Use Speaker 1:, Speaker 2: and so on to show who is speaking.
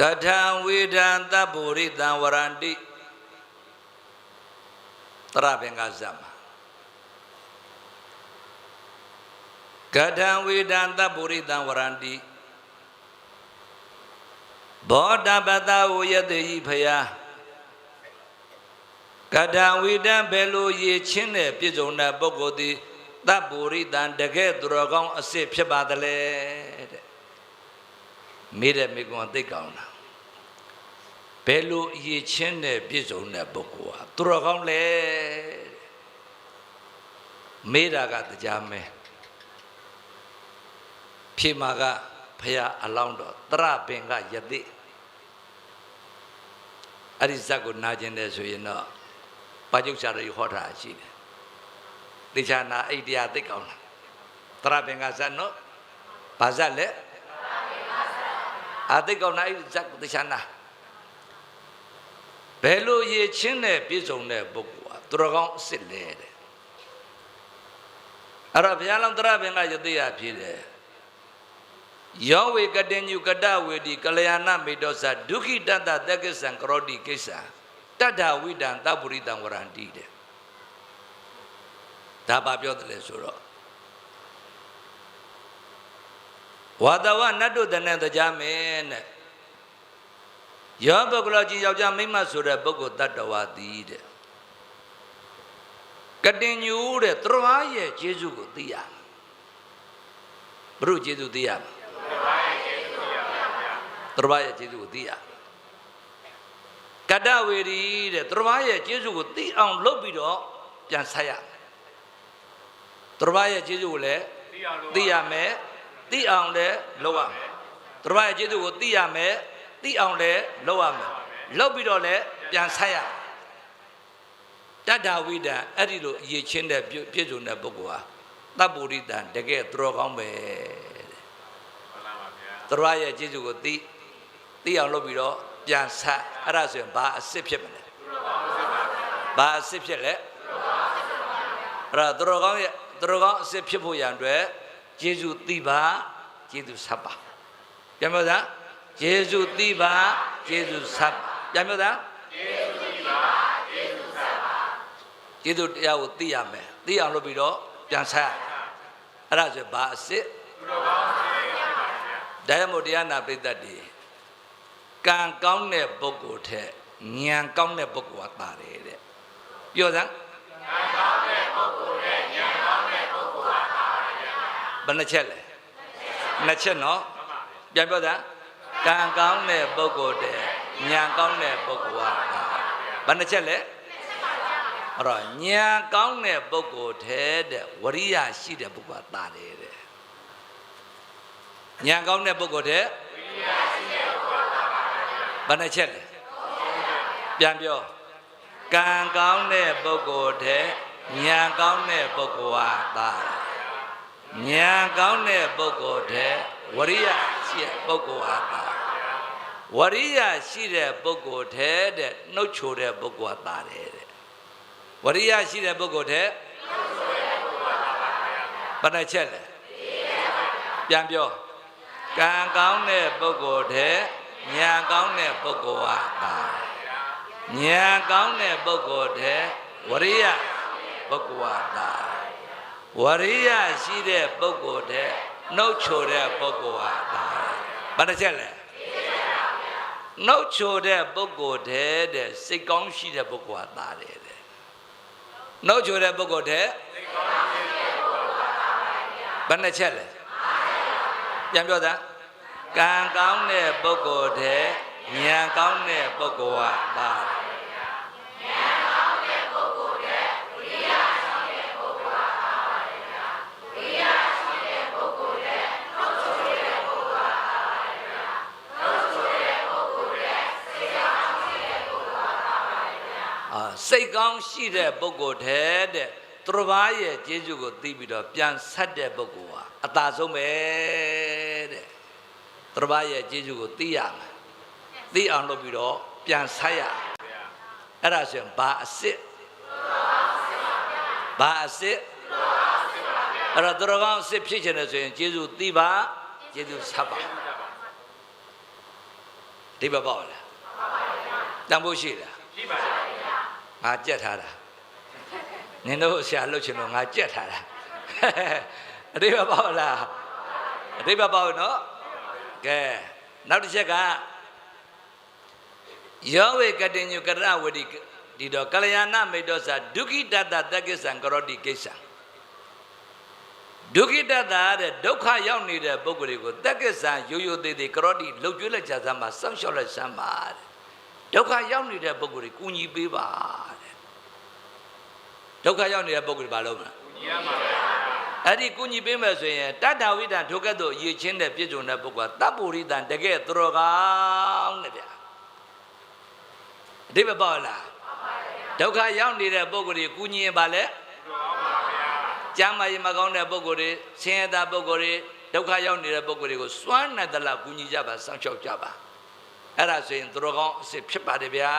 Speaker 1: ကထံဝေဒံတဗ္ဗုရိတံဝရန္တိတရပင်ကဇမ္မာကထံဝေဒံတဗ္ဗုရိတံဝရန္တိဘောဓပတဝယတေဤဖယားကထံဝေဒံဘယ်လိုရည်ချင်းတဲ့ပြည့်စုံတဲ့ပုဂ္ဂိုလ်သည်တဗ္ဗုရိတံတကဲ့သူတော်ကောင်းအစစ်ဖြစ်ပါသလဲတဲ့ မိတဲ့မိကွန်သိကောင်းတာဘယ်လိုအရေးချင်းတဲ့ပြည့်စုံတဲ့ပုဂ္ဂိုလ်ဟာသူတော်ကောင်းလဲမေးတာကတရားမဲဖြေမာကဖရာအလောင်းတော်တရပင်ကယတိအဲ့ဒီဇက်ကိုနာကျင်တယ်ဆိုရင်တော့ပါကျုပ်ဆရာတော်ကြီးဟောတာရှိတယ်တေချာနာအိတ်တရားသိကောင်းလားတရပင်ကဇက်နော်ဘာဇက်လဲ အာသိကောင်းနာအိတ်ဇက်ကိုတေချာနာဘယ်လိုရည်ချင်းနဲ့ပြည့်စုံတဲ့ပုဂ္ဂိုလ်ဟာသူတော်ကောင်းအစ်စ်လဲတဲ့အဲ့တော့ဘုရားလောင်းတရပင်ကယတိရဖြစ်တယ်ယောဝေကတင်ညုကတဝေဒီကလျာဏမေတောသဒုက္ခိတတတက္ကသံကရောတိကိစ္စတတ္ထဝိတံတပုရိတံဝရန္တိတဲ့ဒါပါပြောတယ်လေဆိုတော့ ဝါတဝနတ်တို့တနဲ့တရားမင်းတဲ့ယောပုဂ္ဂလောကြီးယောက်ျားမိန်းမဆိုတဲ့ပုဂ္ဂိုလ်တတ္တဝါသည်တဲ့ကတင်ညူတဲ့သရဝါရဲ့ကျေးဇူးကိုသိရမယ်ဘုရုကျေးဇူးသိရမယ်သရဝါရဲ့ကျေးဇူးကိုသိရကတ္တဝေရီတဲ့သရဝါရဲ့ကျေးဇူးကိုသိအောင်လုပ်ပြီးတော့ပြန်ဆက်ရသရဝါရဲ့ကျေးဇူးကိုလည်းသိရမယ် သိအောင်လည်းလုပ်ရမယ်သရဝါရဲ့ကျေးဇူးကိုသိရမယ်သိအောင်လည်းလုပ်ရမယ်လုပ်ပြီးတော့လည်းပြန်ဆက်ရတတ္တဝိဒံအဲ့ဒီလိုအရေးချင်းတဲ့ပြည့်စုံတဲ့ပုဂ္ဂိုလ်ဟာတပ်ပုရိတံတကယ်သူတော်ကောင်းပဲတဲ့သရဝါရဲ့ကျေးဇူးကိုသိသိအောင်လုပ်ပြီးတော့ပြန်ဆက်အဲ့ဒါဆိုရင်ဘာအစ်စ်ဖြစ်မလဲဘာအစ်စ်ဖြစ်လဲအဲ့ဒါသူတော်ကောင်းရဲ့သူတော်ကောင်းအစ်စ်ဖြစ်ဖို့ရန်အတွက် ကျေးဇူးသိပါကျေးဇူးဆက်ပါပြန်ပြောသားယေရှုသိပါယေရှုဆက်ပြန်ပြောသားယေရှုတရားကိုသိရမယ်သိအောင်လုပ်ပြီးတော့ပြန်ဆက်အဲ့ဒါဆိုဘာအစ်စ်ဒါရမို့တရားနာပိသက်တည်းကံကောင်းတဲ့ပုဂ္ဂိုလ်ထက်ဉာဏ်ကောင်းတဲ့ပုဂ္ဂိုလ်ကတာတယ်တဲ့ပြောစမ်း ဘယ်နှချက်လဲနှစ်ချက်နော်ပြန်ပြောစမ်းကံကောင်းတဲ့ပုဂ္ဂိုလ်တဲ့ဉာဏ်ကောင်းတဲ့ပုဂ္ဂိုလ်ဟာဘယ်နှချက်လဲအဲ့တော့ဉာဏ်ကောင်းတဲ့ပုဂ္ဂိုလ်ထဲတဲ့ဝရိယရှိတဲ့ပုဂ္ဂိုလ်ကတာတယ်တဲ့ဉာဏ်ကောင်းတဲ့ပုဂ္ဂိုလ်တဲ့ဝရိယရှိတဲ့ပုဂ္ဂိုလ်ကတာတယ်ဘယ်နှချက်လဲပြန်ပြောကံကောင်းတဲ့ပုဂ္ဂိုလ်ထဲဉာဏ်ကောင်းတဲ့ပုဂ္ဂိုလ်ဟာတာတယ် ဉာဏ်ကောင်းတဲ့ပုဂ္ဂိုလ်ထဲဝရိယရှိတဲ့ပုဂ္ဂိုလ်ဟာတာဝရိယရှိတဲ့ပုဂ္ဂိုလ်ထဲတဲ့နှုတ်ချိုတဲ့ပုဂ္ဂိုလ်ဟာတာတယ်တဲ့ဝရိယရှိတဲ့ပုဂ္ဂိုလ်ထဲဘယ်နှချက်လဲပြန်ပြောကံကောင်းတဲ့ပုဂ္ဂိုလ်ထဲဉာဏ်ကောင်းတဲ့ပုဂ္ဂိုလ်ဟာတာဉာဏ်ကောင်းတဲ့ပုဂ္ဂိုလ်ထဲဝရိယပုဂ္ဂိုလ်ဟာတာ ဝရိယရှိတဲ့ပုဂ္ဂိုလ်ထဲနှုတ်ချိုတဲ့ပုဂ္ဂိုလ်ဟာဒါဘာတစ်ချက်လဲနှုတ်ချိုတဲ့ပုဂ္ဂိုလ်တဲ့တဲ့စိတ်ကောင်းရှိတဲ့ပုဂ္ဂိုလ်ဟာဒါတယ်တဲ့နှုတ်ချိုတဲ့ပုဂ္ဂိုလ်တဲ့စိတ်ကောင်းရှိတဲ့ပုဂ္ဂိုလ်ဟာဒါပါဗျာဘယ်နှချက်လဲပြန်ပြောသားကံကောင်းတဲ့ပုဂ္ဂိုလ်တဲ့ဉာဏ်ကောင်းတဲ့ပုဂ္ဂိုလ်ဟာဒါ အာစိတ်ကောင်းရှိတဲ့ပုဂ္ဂိုလ်တဲ့တဲ့သူတစ်ပါးရဲ့ကျေးဇူးကိုသိပြီးတော့ပြန်ဆက်တဲ့ပုဂ္ဂိုလ်ဟာအသာဆုံးပဲတဲ့သူတစ်ပါးရဲ့ကျေးဇူးကိုသိရမယ်သိအောင်လုပ်ပြီးတော့ပြန်ဆက်ရအဲ့ဒါဆိုရင်ဘာအစ်စ်ဘာအစ်စ်အဲ့တော့သူတော်ကောင်းအစ်စ်ဖြစ်ချင်တယ်ဆိုရင်ကျေးဇူးသိပါကျေးဇူးဆက်ပါတဒီဘပေါ့လားတန်ဖို့ရှိလား
Speaker 2: ရှိပါရဲ့
Speaker 1: ငါကြက်ထားတာနင်တို့ဆရာလှုပ်ချင်လို့ငါကြက်ထားတာအတိဘပေါ့လားအတိဘပေါ့နော်ကဲနောက်တစ်ချက်ကယောဝေကတိညုကရဝတိဒီတော့ကလျာဏမိတ်တော်စာဒုက္ခိတတတက္ကိစ္ဆံကရောတိကိစ္စံဒုက္ခိတတတဲ့ဒုက္ခရောက်နေတဲ့ပုဂ္ဂိုလ်တွေကိုတက္ကိစ္ဆံရိုးရိုးသေးသေးကရောတိလှုပ်ကျွေးလိုက်ကြစမ်းပါစောင့်ရှောက်လိုက်စမ်းပါတဲ့ ဒုက္ခရောက်နေတဲ့ပုဂ္ဂိုလ်တွေကိုကူညီပေးပါတဲ့ဒုက္ခရောက်နေတဲ့ပုဂ္ဂိုလ်တွေဘာလုပ်မလဲ
Speaker 2: ကိုကြီးရမှာပဲ
Speaker 1: အဲ့ဒီကုညီပေးမယ်ဆိုရင်တတ္တဝိတံထိုကဲ့သို့ရည်ချင်းတဲ့ပြည့်စုံတဲ့ပုဂ္ဂိုလ်ကတပ်ပုရိတံတကယ်သူတော်ကောင်းတဲ့ဗျာအတိပ္ပယ်ပေါ့လားဒုက္ခရောက်နေတဲ့ပုဂ္ဂိုလ်ကိုကုညီရင်ပါလေ
Speaker 2: တော်ကောင်းပါဗျာ
Speaker 1: ကျမ်းမာရင်မကောင်းတဲ့ပုဂ္ဂိုလ်တွေဆင်းရဲတဲ့ပုဂ္ဂိုလ်တွေဒုက္ခရောက်နေတဲ့ပုဂ္ဂိုလ်တွေကိုစွမ်းနိုင်သလားကုညီကြပါစောင့်ရှောက်ကြပါ အဲ့ဒါဆိုရင်သူတော်ကောင်းအစ်စ်ဖြစ်ပါတယ်ဗျာ